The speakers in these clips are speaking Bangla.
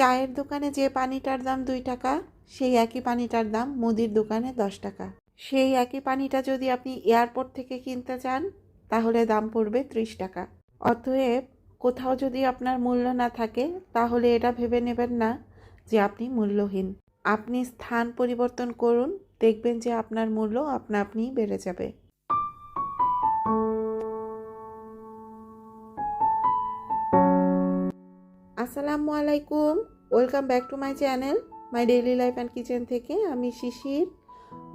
চায়ের দোকানে যে পানিটার দাম দুই টাকা, সেই একই পানিটার দাম মুদির দোকানে দশ টাকা। সেই একই পানিটা যদি আপনি এয়ারপোর্ট থেকে কিনতে চান, তাহলে দাম পড়বে ত্রিশ টাকা। অতএব কোথাও যদি আপনার মূল্য না থাকে, তাহলে এটা ভেবে নেবেন না যে আপনি মূল্যহীন। আপনি স্থান পরিবর্তন করুন, দেখবেন যে আপনার মূল্য আপনা আপনিই বেড়ে যাবে। আসসালামু আলাইকুম। Welcome back to my channel my daily life and kitchen থেকে। আমি শিশির।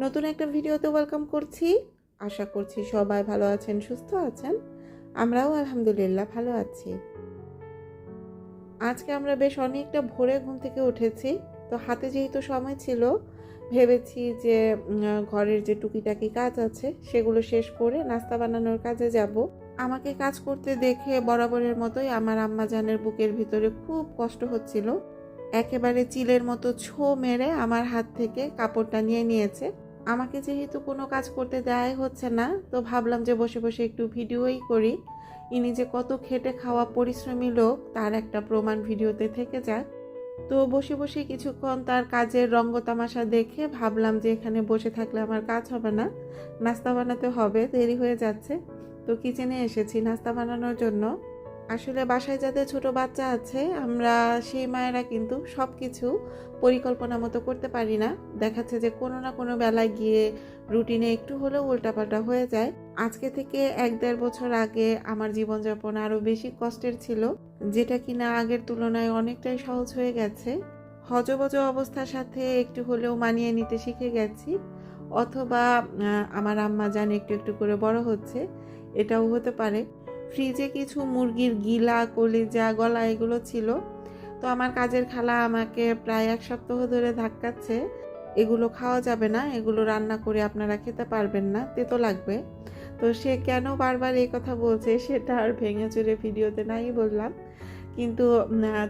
নতুন একটা ভিডিওতে ওয়েলকাম করছি। আশা করছি সবাই ভালো আছেন, সুস্থ আছেন। আমরাও আলহামদুলিল্লাহ ভালো আছি। আজকে আমরা বেশ অনেকটা ভোরে ঘুম থেকে উঠেছি। তো হাতে যেহেতু সময় ছিল, ভেবেছি যে ঘরের যে টুকিটাকি কাজ আছে, সেগুলো শেষ করে নাস্তা বানানোর কাজে যাব। আমাকে কাজ করতে দেখে বরাবরের মতোই আমার আম্মা জানের বুকের ভিতরে খুব কষ্ট হচ্ছিল। একেবারে চিলের মতো ছো মেরে আমার হাত থেকে কাপড়টা নিয়ে নিয়েছে। আমাকে যেহেতু কোনো কাজ করতে দেওয়াই হচ্ছে না, তো ভাবলাম যে বসে বসে একটু ভিডিওই করি। ইনি যে কত খেটে খাওয়া পরিশ্রমী লোক, তার একটা প্রমাণ ভিডিওতে থেকে যাক। তো বসে বসে কিছুক্ষণ তার কাজের রঙ্গ তামাশা দেখে ভাবলাম যে এখানে বসে থাকলে আমার কাজ হবে না, নাস্তা বানাতে হবে, দেরি হয়ে যাচ্ছে। তো কিচেনে এসেছি নাস্তা বানানোর জন্য। আসলে বাসায় যাদের ছোট বাচ্চা আছে, আমরা সেই মায়েরা কিন্তু সব কিছু পরিকল্পনা মতো করতে পারি না। দেখাচ্ছে যে কোনো না কোনো বেলায় গিয়ে রুটিনে একটু হলেও উল্টাপাল্টা হয়ে যায়। আজকে থেকে এক দেড় বছর আগে আমার জীবনযাপন আরও বেশি কষ্টের ছিল, যেটা কিনা আগের তুলনায় অনেকটাই সহজ হয়ে গেছে। হজবজ অবস্থার সাথে একটু হলেও মানিয়ে নিতে শিখে গেছি, অথবা আমার আম্মা জান একটু একটু করে বড় হচ্ছে। এটাও হতে পারে। ফ্রিজে কিছু মুরগির গিলা, কলিজা, গলা এগুলো ছিল। তো আমার কাজের খালা আমাকে প্রায় এক সপ্তাহ ধরে ধাক্কাচ্ছে। এগুলো খাওয়া যাবে না, এগুলো রান্না করে আপনারা খেতে পারবেন না, তেতো লাগবে। তো সে কেন বারবার এই কথা বলছে, সেটা আর ভেঙে চুরে ভিডিওতে নাই বললাম। কিন্তু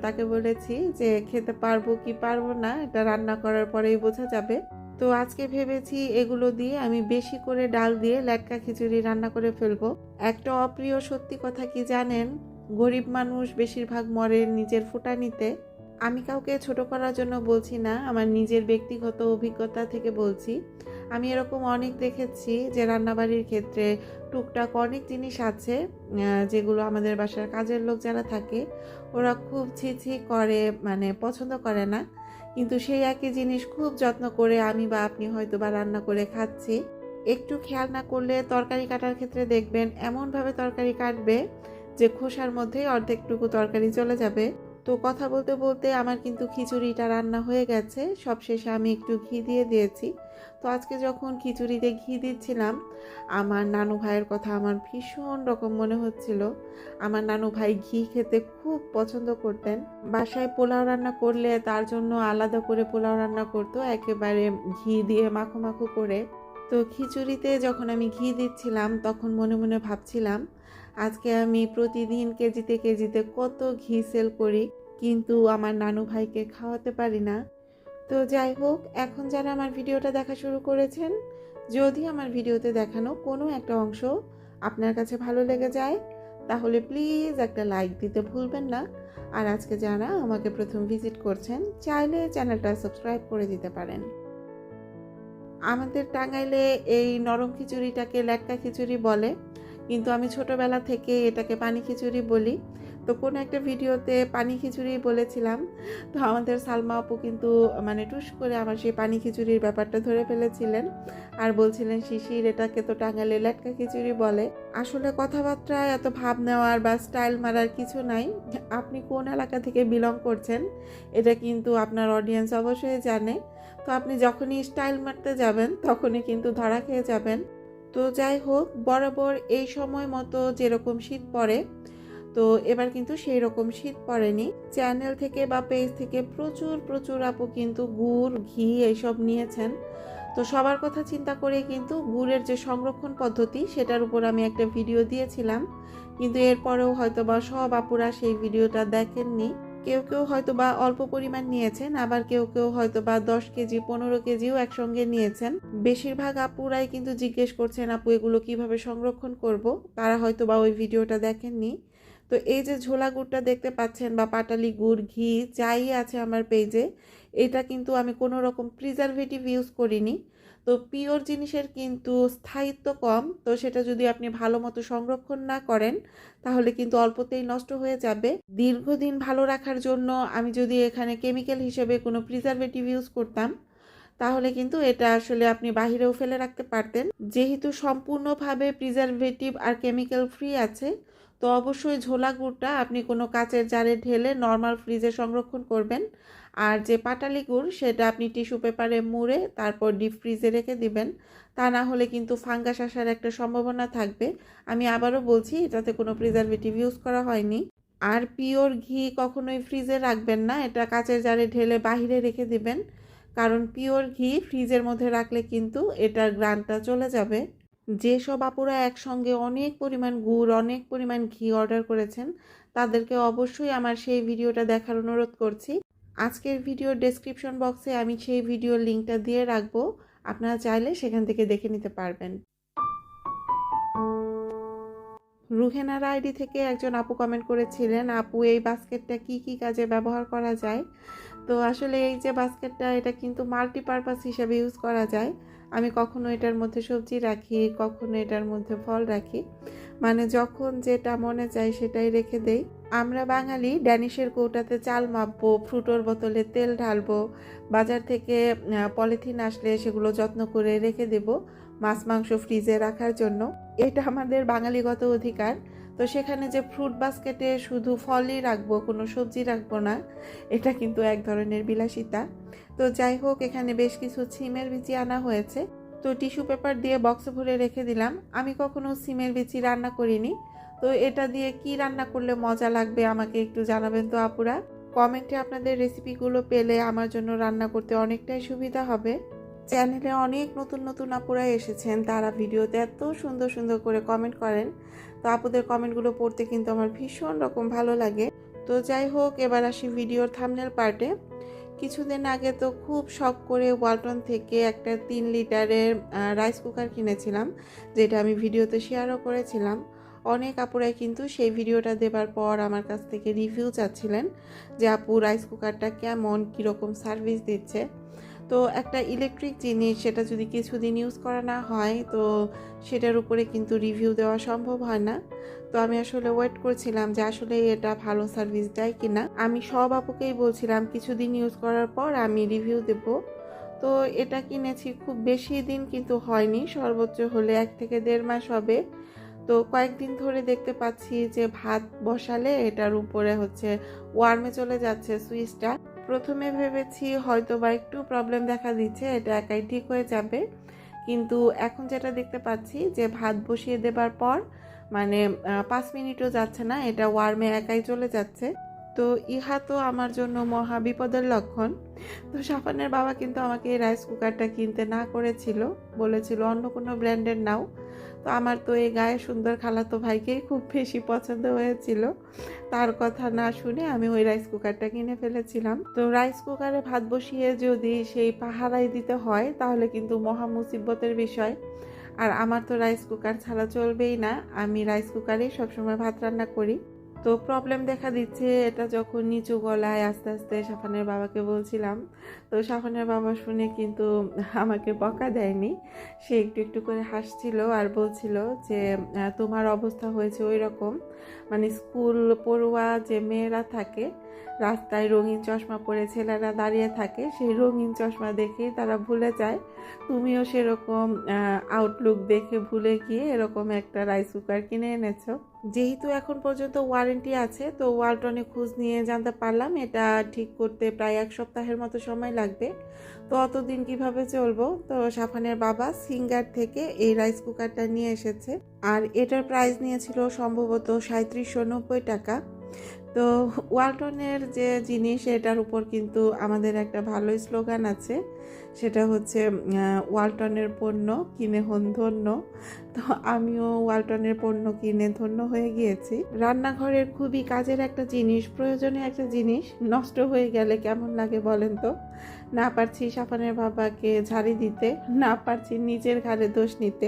তাকে বলেছি যে খেতে পারব কি পারব না, এটা রান্না করার পরেই বোঝা যাবে। তো আজকে ভেবেছি এগুলো দিয়ে আমি বেশি করে ডাল দিয়ে ল্যাটকা খিচুড়ি রান্না করে ফেলব। একটা অপ্রিয় সত্যি কথা কি জানেন? গরিব মানুষ বেশিরভাগ মরে নিজের ফুটানিতে। আমি কাউকে ছোট করার জন্য বলছি না, আমার নিজের ব্যক্তিগত অভিজ্ঞতা থেকে বলছি। আমি এরকম অনেক দেখেছি যে রান্নাবাড়ির ক্ষেত্রে টুকটাক অনেক জিনিস আছে যেগুলো আমাদের বাসার কাজের লোক যারা থাকে, ওরা খুব ছি করে মানে পছন্দ করে না। কিন্তু সেই একই জিনিস খুব যত্ন করে আমি বা আপনি হয়তো বা রান্না করে খাচ্ছি। একটু খেয়াল না করলে তরকারি কাটার ক্ষেত্রে দেখবেন এমনভাবে তরকারি কাটবে যে খোসার মধ্যেই অর্ধেকটুকু তরকারি চলে যাবে। তো কথা বলতে বলতে আমার কিন্তু খিচুড়িটা রান্না হয়ে গেছে। সবশেষে আমি একটু ঘি দিয়ে দিয়েছি। তো আজকে যখন খিচুড়িতে ঘি দিচ্ছিলাম, আমার নানু ভাইয়ের কথা আমার ভীষণ রকম মনে হচ্ছিল। আমার নানু ভাই ঘি খেতে খুব পছন্দ করতেন। বাসায় পোলাও রান্না করলে তার জন্য আলাদা করে পোলাও রান্না করতো, একেবারে ঘি দিয়ে মাখো মাখো করে। তো খিচুড়িতে যখন আমি ঘি দিচ্ছিলাম, তখন মনে মনে ভাবছিলাম আজকে আমি প্রতিদিন কেজিতে কেজিতে কত ঘি সেল করি, কিন্তু আমার নানু ভাইকে খাওয়াতে পারি না। তো যাই হোক, এখন যারা আমার ভিডিওটা দেখা শুরু করেছেন, যদি আমার ভিডিওতে দেখানো কোনো একটা অংশ আপনার কাছে ভালো লেগে যায়, তাহলে প্লিজ একটা লাইক দিতে ভুলবেন না। আর আজকে যারা আমাকে প্রথম ভিজিট করছেন, চাইলে চ্যানেলটা সাবস্ক্রাইব করে দিতে পারেন। আমাদের টাঙ্গাইলে এই নরম খিচুড়িটাকে ল্যাটকা খিচুড়ি বলে। কিন্তু আমি ছোটবেলা থেকে এটাকে পানি খিচুড়ি বলি। তো কোনো একটা ভিডিওতে পানি খিচুড়ি বলেছিলাম। তো আমাদের সালমা আপু কিন্তু মানে টুস করে আমার সেই পানি খিচুড়ির ব্যাপারটা ধরে ফেলেছিলেন আর বলছিলেন, শিশির, এটাকে তো টাঙ্গালে লেটকা খিচুড়ি বলে। আসলে কথাবার্তায় এত ভাব নেওয়ার বা স্টাইল মারার কিছু নাই। আপনি কোন এলাকা থেকে বিলং করছেন, এটা কিন্তু আপনার অডিয়েন্স অবশ্যই জানে। তো আপনি যখনই স্টাইল মারতে যাবেন, তখনই কিন্তু ধরা খেয়ে যাবেন। তো যাই হোক, বরাবর এই সময় মতো যেরকম শীত পড়ে, তো এবার কিন্তু সেই রকম শীত পড়েনি। চ্যানেল থেকে বা পেজ থেকে প্রচুর প্রচুর আপু কিন্তু গুড়, ঘি এইসব নিয়েছেন। তো সবার কথা চিন্তা করে কিন্তু গুড়ের যে সংরক্ষণ পদ্ধতি, সেটার উপর আমি একটা ভিডিও দিয়েছিলাম। কিন্তু এরপরেও হয়তো বা সব আপুরা সেই ভিডিওটা দেখেননি। কেউ কেউ হয়তো বা অল্প পরিমাণ নিয়েছেন, আবার কেউ কেউ হয়তো বা দশ কেজি, পনেরো কেজিও একসঙ্গে নিয়েছেন। বেশিরভাগ আপুরাই কিন্তু জিজ্ঞেস করছেন, আপু, এগুলো কীভাবে সংরক্ষণ করব? তারা হয়তো বা ওই ভিডিওটা দেখেননি। তো এই যে ঝোলা গুড়টা দেখতে পাচ্ছেন বা পাটালি গুড়, ঘি যাই আছে আমার পেজে এটা কিন্তু আমি কোনো রকম প্রিজারভেটিভ ইউজ করিনি। তো পিওর জিনিসের কিন্তু স্থায়িত্ব কম। তো সেটা যদি আপনি ভালো মতো সংরক্ষণ না করেন, তাহলে কিন্তু অল্পতেই নষ্ট হয়ে যাবে। দীর্ঘদিন ভালো রাখার জন্য আমি যদি এখানে কেমিক্যাল হিসেবে কোনো প্রিজারভেটিভ ইউজ করতাম, তাহলে কিন্তু এটা আসলে আপনি বাহিরেও ফেলে রাখতে পারতেন। যেহেতু সম্পূর্ণভাবে প্রিজারভেটিভ আর কেমিক্যাল ফ্রি আছে, তো অবশ্যই ঝোলা গুড়টা আপনি কোনো কাচের জারে ঢেলে নর্মাল ফ্রিজে সংরক্ষণ করবেন। আর যে পাটালি গুড়, সেটা আপনি টিস্যু পেপারে মুড়ে তারপর ডিপ ফ্রিজে রেখে দিবেন। তা না হলে কিন্তু ফাঙ্গাস আসার একটা সম্ভাবনা থাকবে। আমি আবারও বলছি, এটাতে কোনো প্রিজারভেটিভ ইউজ করা হয়নি। আর পিওর ঘি কখনোই ফ্রিজে রাখবেন না, এটা কাচের জারে ঢেলে বাহিরে রেখে দিবেন। কারণ পিওর ঘি ফ্রিজের মধ্যে রাখলে কিন্তু এটার গ্রানটা চলে যাবে। যেসব আপুরা একসঙ্গে অনেক পরিমাণ গুড়, অনেক পরিমাণ ঘি অর্ডার করেছেন, তাদেরকে অবশ্যই আমার সেই ভিডিওটা দেখার অনুরোধ করছি। আজকের ভিডিওর ডেসক্রিপশন বক্সে আমি সেই ভিডিওর লিঙ্কটা দিয়ে রাখব। আপনারা চাইলে সেখান থেকে দেখে নিতে পারবেন। রুহেনার আইডি থেকে একজন আপু কমেন্ট করেছিলেন, আপু, এই বাস্কেটটা কি কি কাজে ব্যবহার করা যায়? তো আসলে এই যে বাস্কেটটা, এটা কিন্তু মাল্টিপারপাস হিসেবে ইউজ করা যায়। আমি কখনো এটার মধ্যে সবজি রাখি, কখনো এটার মধ্যে ফল রাখি। মানে যখন যেটা মনে চাই সেটাই রেখে দেই। আমরা বাঙালি ড্যানিশের কৌটাতে চাল মাপবো, ফ্রুটোর বোতলে তেল ঢালবো, বাজার থেকে পলিথিন আসলে সেগুলো যত্ন করে রেখে দেব মাছ, মাংস ফ্রিজে রাখার জন্য। এটা আমাদের বাঙালিগত অধিকার। তো সেখানে যে ফ্রুট বাস্কেটে শুধু ফলই রাখব, কোনো সবজি রাখব না, এটা কিন্তু এক ধরনের বিলাসিতা। তো যাই হোক, এখানে বেশ কিছু সিমের বিচি আনা হয়েছে। তো টিস্যু পেপার দিয়ে বক্স ভরে রেখে দিলাম। আমি কখনো সিমের বিচি রান্না করিনি। তো এটা দিয়ে কি রান্না করলে মজা লাগবে আমাকে একটু জানাবেন তো আপুরা? কমেন্টে আপনাদের রেসিপিগুলো পেলে আমার জন্য রান্না করতে অনেকটাই সুবিধা হবে। চ্যানেলে অনেক নতুন নতুন আপুরা এসেছেন, তারা ভিডিওতে এত সুন্দর সুন্দর করে কমেন্ট করেন। তো আপুদের কমেন্টগুলো পড়তে কিন্তু আমার ভীষণ রকম ভালো লাগে। তো যাই হোক, এবার আসি ভিডিওর থামনেল পার্টে। কিছুদিন আগে তো খুব শখ করে ওয়ালটন থেকে একটা তিন লিটারের রাইস কুকার কিনেছিলাম, যেটা আমি ভিডিওতে শেয়ারও করেছিলাম। অনেক আপুরাই কিন্তু সেই ভিডিওটা দেবার পর আমার কাছ থেকে রিভিউ চাচ্ছিলেন যে আপু রাইস কুকারটা কেমন, কীরকম সার্ভিস দিচ্ছে। তো একটা ইলেকট্রিক জিনিস সেটা যদি কিছুদিন ইউজ করা না হয়, তো সেটার উপরে কিন্তু রিভিউ দেওয়া সম্ভব হয় না। তো আমি আসলে ওয়েট করছিলাম যে আসলে এটা ভালো সার্ভিস দেয় কিনা। আমি সব আপুকেই বলছিলাম, কিছুদিন ইউজ করার পর আমি রিভিউ দেব। তো এটা কিনেছি, খুব বেশি দিন কিন্তু হয়নি, সর্বোচ্চ হলে এক থেকে দেড় মাস হবে। তো কয়েকদিন ধরে দেখতে পাচ্ছি যে ভাত বসালে এটার উপরে হচ্ছে ওয়ার্মে চলে যাচ্ছে সুইচটা। প্রথমে ভেবেছি হয়তো বা একটু প্রবলেম দেখা দিচ্ছে, এটা একাই ঠিক হয়ে যাবে। কিন্তু এখন যেটা দেখতে পাচ্ছি যে ভাত বসিয়ে দেবার পর মানে পাঁচ মিনিটও যাচ্ছে না, এটা ওয়ার্মে একাই চলে যাচ্ছে। তো ইহা তো আমার জন্য মহা বিপদের লক্ষণ। তো সাফানের বাবা কিন্তু আমাকে এই রাইস কুকারটা কিনতে না করেছিল, বলেছিল, অন্য কোনো ব্র্যান্ডের নাও। তো আমার তো এই গায়ে সুন্দর খালাতো ভাইকেই খুব বেশি পছন্দ হয়েছিল। তার কথা না শুনে আমি ওই রাইস কুকারটা কিনে ফেলেছিলাম। তো রাইস কুকারে ভাত বসিয়ে যদি সেই পাহারাই দিতে হয়, তাহলে কিন্তু মহা মুসিবতের বিষয়। আর আমার তো রাইস কুকার ছাড়া চলবেই না। আমি রাইস কুকারেই সবসময় ভাত রান্না করি। তো প্রবলেম দেখা দিচ্ছে, এটা যখন নিচু গলায় আস্তে আস্তে সাফানের বাবাকে বলছিলাম। তো সাফানের বাবা শুনে কিন্তু আমাকে বকা দেয়নি। সে একটু একটু করে হাসছিল আর বলছিল যে, তোমার অবস্থা হয়েছে ওই রকম মানে স্কুল পড়ুয়া যে মেয়েরা থাকে রাস্তায় রঙিন চশমা পরে ছেলেরা দাঁড়িয়ে থাকে। সেই রঙিন চশমা দেখেই তারা ভুলে যায়। তুমিও সেরকম আউটলুক দেখে ভুলে গিয়ে এরকম একটা রাইস কুকার কিনে এনেছো। যেহেতু এখন পর্যন্ত ওয়ারেন্টি আছে, তো ওয়ালটনে খোঁজ নিয়ে জানতে পারলাম, এটা ঠিক করতে প্রায় এক সপ্তাহের মতো সময় লাগবে। তো অতদিন কীভাবে চলবো? তো সাফানের বাবা সিঙ্গার থেকে এই রাইস কুকারটা নিয়ে এসেছে। আর এটার প্রাইস নিয়েছিল সম্ভবত সাঁত্রিশশো নব্বই টাকা। তো ওয়ালটনের যে জিনিস, এটার উপর কিন্তু আমাদের একটা ভালো স্লোগান আছে। সেটা হচ্ছে ওয়ালটনের পণ্য কিনে হন ধন্য। তো আমিও ওয়ালটনের পণ্য কিনে ধন্য হয়ে গিয়েছি। রান্নাঘরের খুবই কাজের একটা জিনিস, প্রয়োজনীয় একটা জিনিস নষ্ট হয়ে গেলে কেমন লাগে বলেন তো? না পারছি সাফানের বাবাকে ঝাড়ি দিতে, না পারছি নিজের ঘাড়ে দোষ নিতে।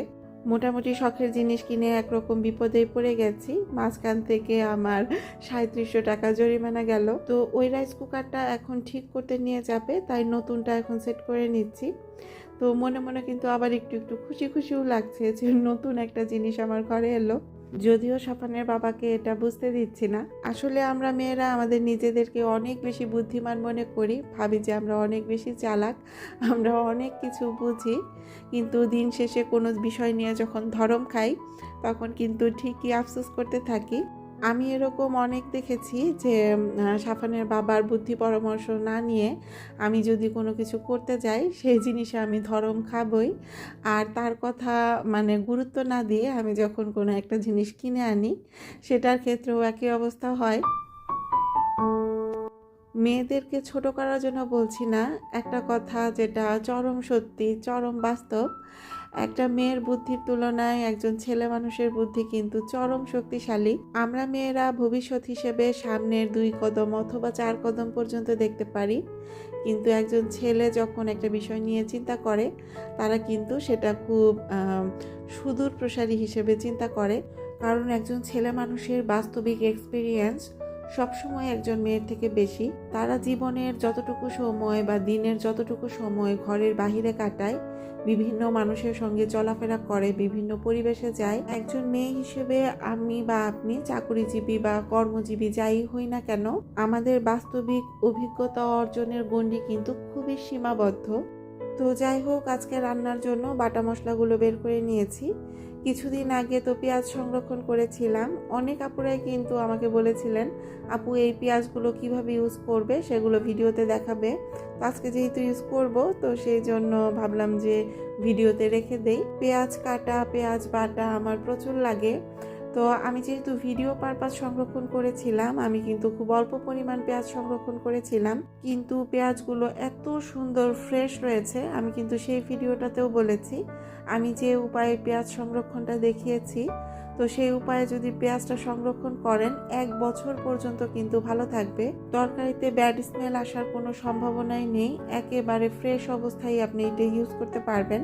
মোটামুটি শখের জিনিস কিনে একরকম বিপদে পড়ে গেছি। মাঝখান থেকে আমার সাঁত্রিশশো টাকা জরিমানা গেল। তো ওই রাইস কুকারটা এখন ঠিক করতে নিয়ে যাবে, তাই নতুনটা এখন সেট করে নিচ্ছি। তো মনে মনে কিন্তু আবার একটু একটু খুশি খুশিও লাগছে যে নতুন একটা জিনিস আমার ঘরে এলো। যদিও সাফানের বাবাকে এটা বুঝতে দিচ্ছি না। আসলে আমরা মেয়েরা আমাদের নিজেদেরকে অনেক বেশি বুদ্ধিমান মনে করি, ভাবি যে আমরা অনেক বেশি চালাক, আমরা অনেক কিছু বুঝি, কিন্তু দিন শেষে কোনো বিষয় নিয়ে যখন ধরম খাই, তখন কিন্তু ঠিকই আফসোস করতে থাকি। আমি এরকম অনেক দেখেছি যে সাফানের বাবার বুদ্ধি পরামর্শ না নিয়ে আমি যদি কোনো কিছু করতে যাই, সেই জিনিসে আমি ধরম খাবই। আর তার কথা মানে গুরুত্ব না দিয়ে আমি যখন কোনো একটা জিনিস কিনে আনি, সেটার ক্ষেত্রেও একই অবস্থা হয়। মেয়েদেরকে ছোট করার জন্য বলছি না। একটা কথা যেটা চরম সত্যি, চরম বাস্তব। একটা মেয়ের বুদ্ধির তুলনায় একজন ছেলে মানুষের বুদ্ধি কিন্তু চরম শক্তিশালী। আমরা মেয়েরা ভবিষ্যৎ হিসেবে সামনের দুই কদম অথবা চার কদম পর্যন্ত দেখতে পারি। কিন্তু একজন ছেলে যখন একটা বিষয় নিয়ে চিন্তা করে, তারা কিন্তু সেটা খুব সুদূর প্রসারী হিসেবে চিন্তা করে। কারণ একজন ছেলে মানুষের বাস্তবিক এক্সপিরিয়েন্স সবসময় একজন মেয়ের থেকে বেশি। তারা জীবনের যতটুকু সময় বা দিনের যতটুকু সময় ঘরের বাহিরে কাটায়, বিভিন্ন মানুষের সঙ্গে চলাফেরা করে, বিভিন্ন পরিবেশে যায়। একজন মেয়ে হিসেবে আমি বা আপনি, চাকুরিজীবী বা কর্মজীবী যাই হই না কেন, আমাদের বাস্তবিক অভিজ্ঞতা অর্জনের গণ্ডি কিন্তু খুবই সীমাবদ্ধ। তো যাই হোক, আজকে রান্নার জন্য বাটা মশলাগুলো বের করে নিয়েছি। কিছুদিন আগে তো পেঁয়াজ সংরক্ষণ করেছিলাম। অনেক আপুরাই কিন্তু আমাকে বলেছিলেন, আপু, এই পেঁয়াজগুলো কীভাবে ইউজ করবে সেগুলো ভিডিওতে দেখাবে। আজকে যেহেতু ইউজ করব, তো সেই জন্য ভাবলাম যে ভিডিওতে রেখে দেই। পেঁয়াজ কাটা, পেঁয়াজ বাটা আমার প্রচুর লাগে। তো আমি যেহেতু ভিডিও পারপাস সংরক্ষণ করেছিলাম, আমি কিন্তু খুব অল্প পরিমাণ পেঁয়াজ সংরক্ষণ করেছিলাম। কিন্তু পেঁয়াজগুলো এত সুন্দর ফ্রেশ রয়েছে, আমি কিন্তু সেই ভিডিওটাতেও বলেছি। আমি যে উপায়ে পেঁয়াজ সংরক্ষণটা দেখিয়েছি, তো সেই উপায়ে যদি পেঁয়াজটা সংরক্ষণ করেন, এক বছর পর্যন্ত কিন্তু ভালো থাকবে। তরকারিতে ব্যাড স্মেল আসার কোনো সম্ভাবনাই নেই, একেবারে ফ্রেশ অবস্থায় আপনি এটা ইউজ করতে পারবেন।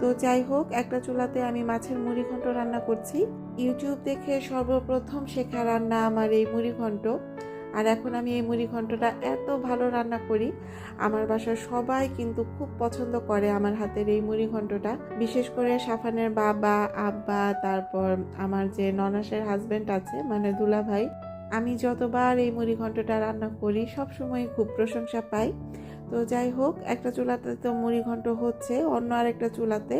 তো যাই হোক, একটা চুলাতে আমি মাছের মুড়ি ঘন্ট রান্না করছি। ইউটিউব দেখে সর্বপ্রথম শেখা রান্না আমার এই মুড়ি ঘন্ট। আর এখন আমি এই মুড়ি ঘন্টটা এত ভালো রান্না করি, আমার বাসার সবাই কিন্তু খুব পছন্দ করে আমার হাতের এই মুড়ি ঘন্টটা। বিশেষ করে সাফানের বাবা, আব্বা, তারপর আমার যে ননাসের হাজবেন্ড আছে মানে দুলা ভাই, আমি যতবার এই মুড়ি ঘন্টটা রান্না করি, সবসময় খুব প্রশংসা পাই। তো যাই হোক একটা চুলাতে তো মুড়ি ঘন্ট হচ্ছে, অন্য আরেকটা চুলাতে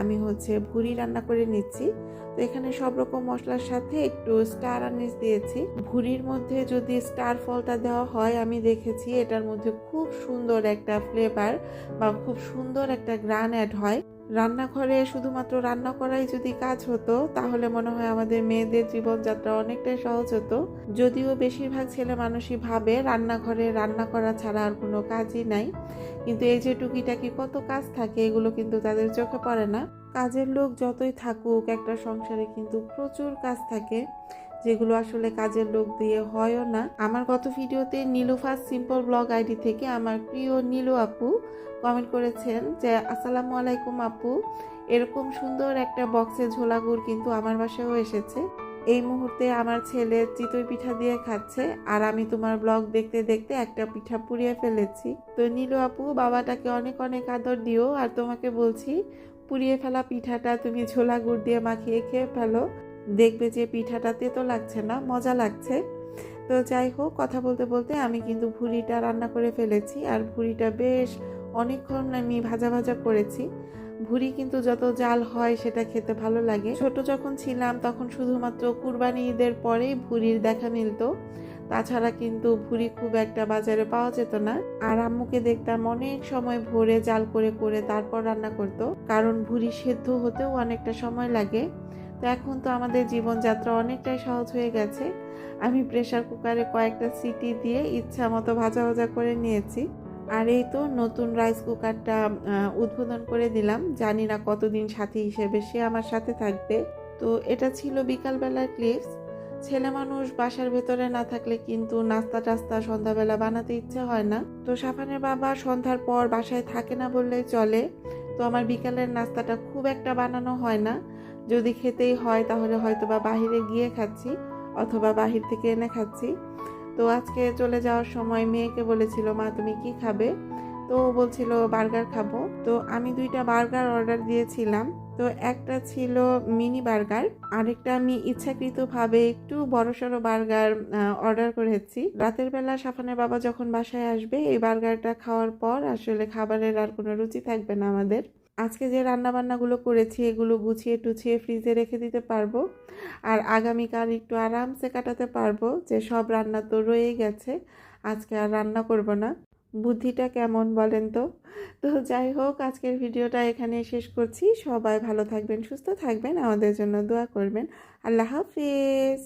আমি হচ্ছে ভুড়ি রান্না করে নিচ্ছি। তো এখানে সব রকম মশলার সাথে একটু স্টার আনিস দিয়েছি। ভুড়ির মধ্যে যদি স্টার ফলটা দেওয়া হয়, আমি দেখেছি এটার মধ্যে খুব সুন্দর একটা ফ্লেভার বা খুব সুন্দর একটা গ্রান অ্যাড হয়। রান্নাঘরে শুধুমাত্র রান্না করাই যদি কাজ হতো, তাহলে মনে হয় আমাদের মেয়েদের জীবনযাত্রা অনেকটাই সহজ হতো। যদিও বেশিরভাগ ছেলে মানুষই ভাবে রান্নাঘরে রান্না করা ছাড়া আর কোনো কাজই নাই। কিন্তু এই যে টুকিটাকি কত কাজ থাকে, এগুলো কিন্তু তাদের চোখে পড়ে না। কাজের লোক যতই থাকুক, একটা সংসারে কিন্তু প্রচুর কাজ থাকে। যেগুলো আসলে কাজের লোক দিয়ে হয়ও না। আমার গত ভিডিওতে নীলুফাস সিম্পল ব্লগ আইডি থেকে আমার প্রিয় নীলু আপু কমেন্ট করেছেন যে, আসসালামু আলাইকুম আপু। এরকম সুন্দর একটা বক্সে ঝোলা গুড় কিন্তু আমার বাসায়ও এসেছে। এই মুহূর্তে আমার ছেলে চিতই পিঠা দিয়ে খাচ্ছে আর আমি তোমার ব্লগ দেখতে দেখতে একটা পিঠা পুড়িয়ে ফেলেছি। তো নীলু আপু, বাবাটাকে অনেক অনেক আদর দিও আর তোমাকে বলছি, পুড়িয়ে ফেলা পিঠাটা তুমি ঝোলা গুড় দিয়ে মাখিয়ে খেয়ে ফেলো। দেখবে যে পিঠাটা তেতো লাগছে না, মজা লাগছে। তো যাই হোক, কথা বলতে বলতে আমি কিন্তু ভুড়িটা রান্না করে ফেলেছি আর ভুড়িটা বেশ অনেকক্ষণ আমি ভাজা ভাজা করেছি। ভুড়ি কিন্তু যত জাল হয় সেটা খেতে ভালো লাগে। ছোট যখন ছিলাম তখন শুধুমাত্র কুরবানি ঈদের পরেই ভুড়ির দেখা মিলতো। তাছাড়া কিন্তু ভুড়ি খুব একটা বাজারে পাওয়া যেত না। আর আম্মুকে দেখতাম অনেক সময় ভোরে জাল করে করে তারপর রান্না করতো। কারণ ভুড়ি সেদ্ধ হতেও অনেকটা সময় লাগে। তো এখন তো আমাদের জীবনযাত্রা অনেকটাই সহজ হয়ে গেছে। আমি প্রেসার কুকারে কয়েকটা সিটি দিয়ে ইচ্ছা মতো ভাজা ভাজা করে নিয়েছি। আর এই তো নতুন রাইস কুকারটা উদ্বোধন করে দিলাম। জানি না কতদিন সাথী হিসেবে সে আমার সাথে থাকবে। তো এটা ছিল বিকালবেলার ক্লিপস ছেলে মানুষ বাসার ভেতরে না থাকলে কিন্তু নাস্তা টাস্তা সন্ধ্যাবেলা বানাতে ইচ্ছে হয় না। তো সাফানের বাবা সন্ধ্যার পর বাসায় থাকে না বললেই চলে। তো আমার বিকালের নাস্তাটা খুব একটা বানানো হয় না। যদি খেতেই হয়, তাহলে হয়তো বা বাহিরে গিয়ে খাচ্ছি অথবা বাহির থেকে এনে খাচ্ছি। তো আজকে চলে যাওয়ার সময় মেয়েকে বলেছিল, মা, তুমি কি খাবে? তো বলছিল, বার্গার খাব। তো আমি দুইটা বার্গার অর্ডার দিয়েছিলাম। তো একটা ছিল মিনি বার্গার, আরেকটা আমি ইচ্ছাকৃতভাবে একটু বড়সড় বার্গার অর্ডার করেছি। রাতের বেলা সাফানের বাবা যখন বাসায় আসবে, এই বার্গারটা খাওয়ার পর আসলে খাবারের আর কোনো রুচি থাকবে না আমাদের। আজকে যে রান্না বান্নাগুলো করেছি, এগুলো গুছিয়ে টুছিয়ে ফ্রিজে রেখে দিতে পারব। আর আগামীকাল একটু আরামসে কাটাতে পারব যে সব রান্না তো রয়েই গেছে, আজকে আর রান্না করব না। বুদ্ধিটা কেমন বলেন তো? তো যাই হোক, আজকের ভিডিওটা এখানে শেষ করছি। সবাই ভালো থাকবেন, সুস্থ থাকবেন, আমাদের জন্য দোয়া করবেন। আল্লাহ হাফিজ!